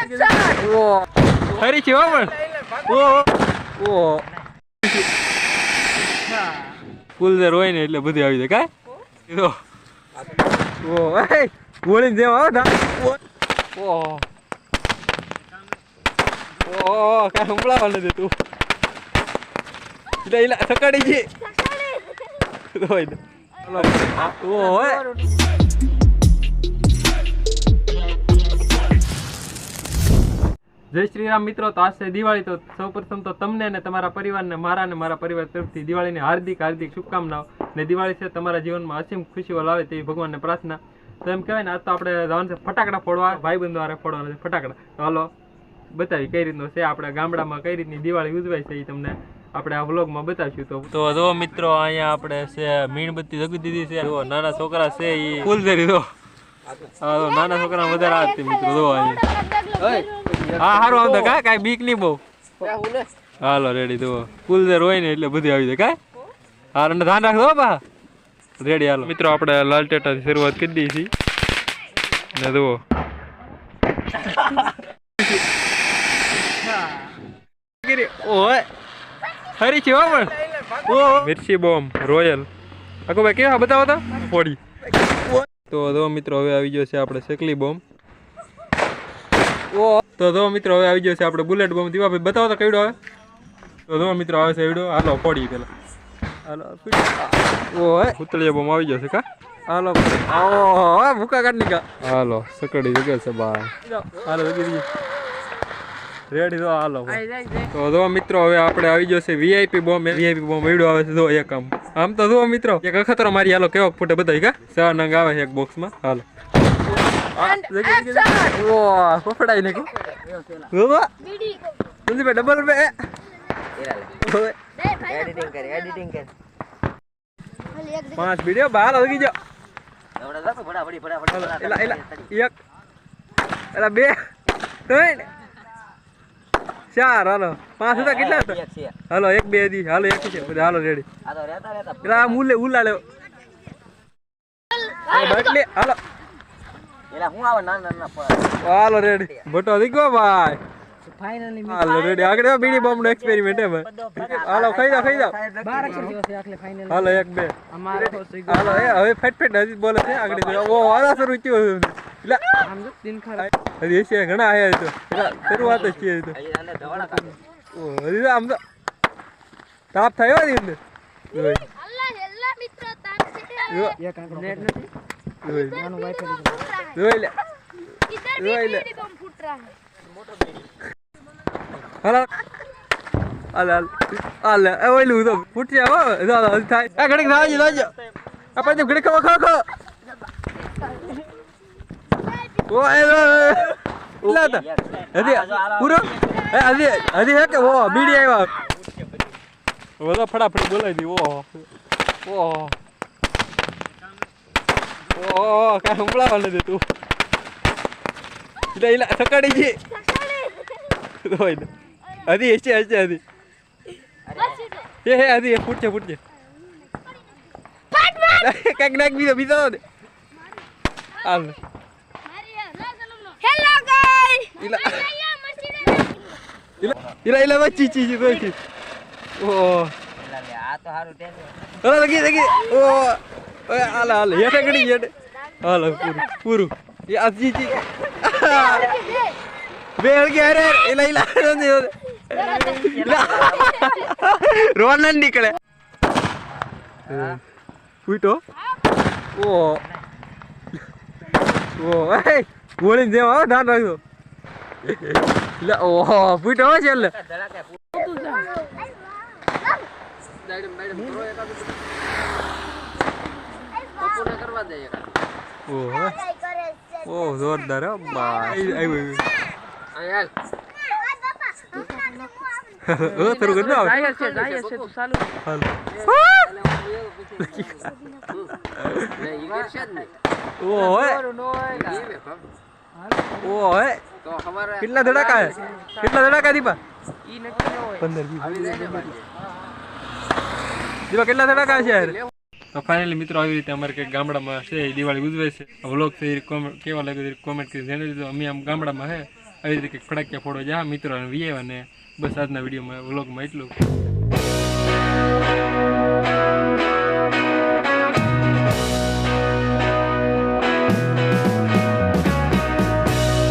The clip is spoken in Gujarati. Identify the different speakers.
Speaker 1: ઓ હરી છે પણ ઓ ઓ ફૂલ જે રોય ને એટલે બધી આવી જાય કાય જો ઓ એ ગોળીને જેમ આવો ધા ઓ ઓ કાંઈ સંભળાવા નથી તું એટલે એલા સકાડી જી રોય ને ઓ ઓય જય શ્રી રામ મિત્રો, તો આજ દિવાળી, તો સૌપ્રથમ તો તમને અને તમારા પરિવારને, મારા અને મારા પરિવાર તરફથી દિવાળીની હાર્દિક હાર્દિક શુભકામનાઓ ને દિવાળી છે તમારા જીવનમાં અસીમ ખુશીઓ લાવે તેવી ભગવાનને પ્રાર્થના. તો એમ કહેવાય ને, આજ તો આપણે જવાનું છે ફટાકડા ફોડવા ભાઈ બંધ વારે ફોડવાના છે ફટાકડા. તો હાલો, બતાવી કઈ રીતનો છે આપણે ગામડામાં કઈ રીતની દિવાળી ઉજવાય છે એ તમને આપણે આ વ્લોગમાં બતાવશું. તો તો જો મિત્રો, અહીંયા આપણે છે મીણબત્તી જગી દીધી છે. જો નાના છોકરા છે એ ફૂલ ધરી દો નાના છોકરા વધારે આવતી મિત્રો, જો અહીંયા. હા હારું તો કા કાંઈ બીક નહીં બહુ. હાલો રેડી તો ફૂલ જે હોય ને એટલે બધી આવી જાય કાંઈ? હાર અને ધ્યાન રાખજો બા. રેડી હાલો. મિત્રો આપણે લાલ ટેટાથી શરૂઆત કરી દઈએ છીએ. ને જુઓ. ઓય હરી છે હો પણ. ઓ મિર્ચી બોમ્બ રોયલ. આખો ભાઈ કેવા બતાવો તો. ફોડી. તો મિત્રો હવે આવી ગયો છે આપણે સેકલી બોમ્બ. ઓ તો જો મિત્રો હવે આવી ગયો છે આપણે બુલેટ બોમ્બ. દીવા ભાઈ બતાવો તો કઈડો હવે તો જો મિત્રો આવે છે એવડો. હાલો પડી પેલા. હાલો ઓય. ઉતળિયા બોમ્બ આવી ગયો છે કા? હાલો ઓ ભૂકા કાઢ નીકા હાલો સકડી જગ્યા છે બા હાલો જગી રેડી તો હાલો તો જો મિત્રો હવે આપણે આવી ગયો છે વીઆઈપી બોમ્બ. વીઆઈપી બોમ્બ એવડો આવે છે જો એક આમ. આમ તો જો મિત્રો એક અખતરો મારી હાલો કેવો ફૂટે બધાય કા? સા નંગ આવે છે એક બોક્સમાં હાલો. ફફડાઈ ડબલ બે
Speaker 2: એડિટિંગ કરી એડિટિંગ કરી
Speaker 1: પાંચ વિડિયો બહાર એલા એલા એક એલા બે ત્રણ ચાર હાલો પાંચ હતા કેટલા હતા હાલો એક બે દી હાલો એક છે બધા હાલો રેડી
Speaker 2: આ
Speaker 1: મૂલે ઉલા લેવો એટલે હાલો
Speaker 2: એલા હું આવે નાના નાના ફળ
Speaker 1: હાલો રેડી બટો દીકો ભાઈ.
Speaker 2: ફાઇનલી
Speaker 1: હાલો રેડી આગળ બીડી બોમ્બ નો એક્સપેરિમેન્ટ હે ભાઈ હાલો ખાઈ જાઓ ખાઈ જાઓ.
Speaker 2: બાર અક્ષર દિવસે આખલે ફાઇનલ
Speaker 1: હાલો એક બે. હાલો એ હવે ફટ ફટ હજી બોલે છે આગળ જો ઓ વાળા શરૂ થયું એટલે
Speaker 2: આમ જો દિન ખરા.
Speaker 1: હજી છે ઘણા આયા તો. એટલે શરૂઆત જ છે તો.
Speaker 2: આને ધવાડા કાઢો.
Speaker 1: ઓ હજી આમ તો તાપ થયો હજી અંદર.
Speaker 3: અલ્લાહ અલ્લાહ મિત્રો તાપ છે.
Speaker 2: એક આંકડો. નેટ નથી. નાનું વાઈફાઈ
Speaker 1: જોઈ લે. લે. હાલ. હાલ હાલ. એ ઓલું તો ફૂટ્યા હો. દાદા થાય. આ ઘડીક રાજી લાજો આપણે ઘડીક ખો ખો ખો ઓ એ હજી એ હજી હજી હે કે? ઓ બીડી આવ્યા. બોલો ફટાફટ બોલાય દી ઓ. ઓ. ಓ ಕಂಬಳವಲ್ಲದು ತು ಇಲ್ಲ ಇಲ್ಲ ಸಕಡಿಜಿ ಹೋಯ್ತು ಅದು ಎಷ್ಟೇ ಅಷ್ಟೇ ಅದು ಏ ಅದು ಪುಟ್ಚೆ ಪುಟ್ಚೆ કાંઈક નાખ બીજો બીજો હાલ
Speaker 3: હેલો ગાઈસ
Speaker 1: ઇલા ઇલા ઇલા બચી ચી ચી બચી ઓ
Speaker 2: ઇલા લે આ તો હારું ટેન્શન
Speaker 1: ઓલા લગી લગી ઓ ઓય હાલ હાલ, હેઠે ગડી હેઠે. હાલ, પૂરું પૂરું. એ, આ જી વેળ કે અરે ઇલા ઇલા ઇલા ન નીકળે. ફૂટો. ઓ. ઓ, એ ગોળી જેમ આવો ધ્યાન રાખજો લે ઓહો ફૂટો છે એટલે
Speaker 2: બપોરે કરવા દે
Speaker 1: ઓહો. ઓહ જોરદાર હો. બાય આવ્યું
Speaker 2: હાલ.
Speaker 1: ઓ થોડું કરી દો
Speaker 2: જાય છે જાય છે તું ચાલુ
Speaker 1: હાલ. કેટલા ધડાકા કેટલા ધડાકા દીપા?
Speaker 2: ઈ નક્કી ન હોય.
Speaker 1: પંદર વીસ
Speaker 2: આવી જાય ને બાકી.
Speaker 1: દીપા કેટલા ધડાકા છે યાર? તો ફાઇનલી મિત્રો આવી રીતે અમારે કંઈક ગામડામાં છે દિવાળી ઉજવે છે. વ્લોગ થઈ કેવા લાગે કોમેન્ટ કરી જેને લીધું અમે આમ ગામડામાં હે, આવી રીતે કંઈક ફટાક્યા ફોડો જા મિત્રો અને વીએ અને બસ આજના વિડીયોમાં વ્લોગમાં એટલું.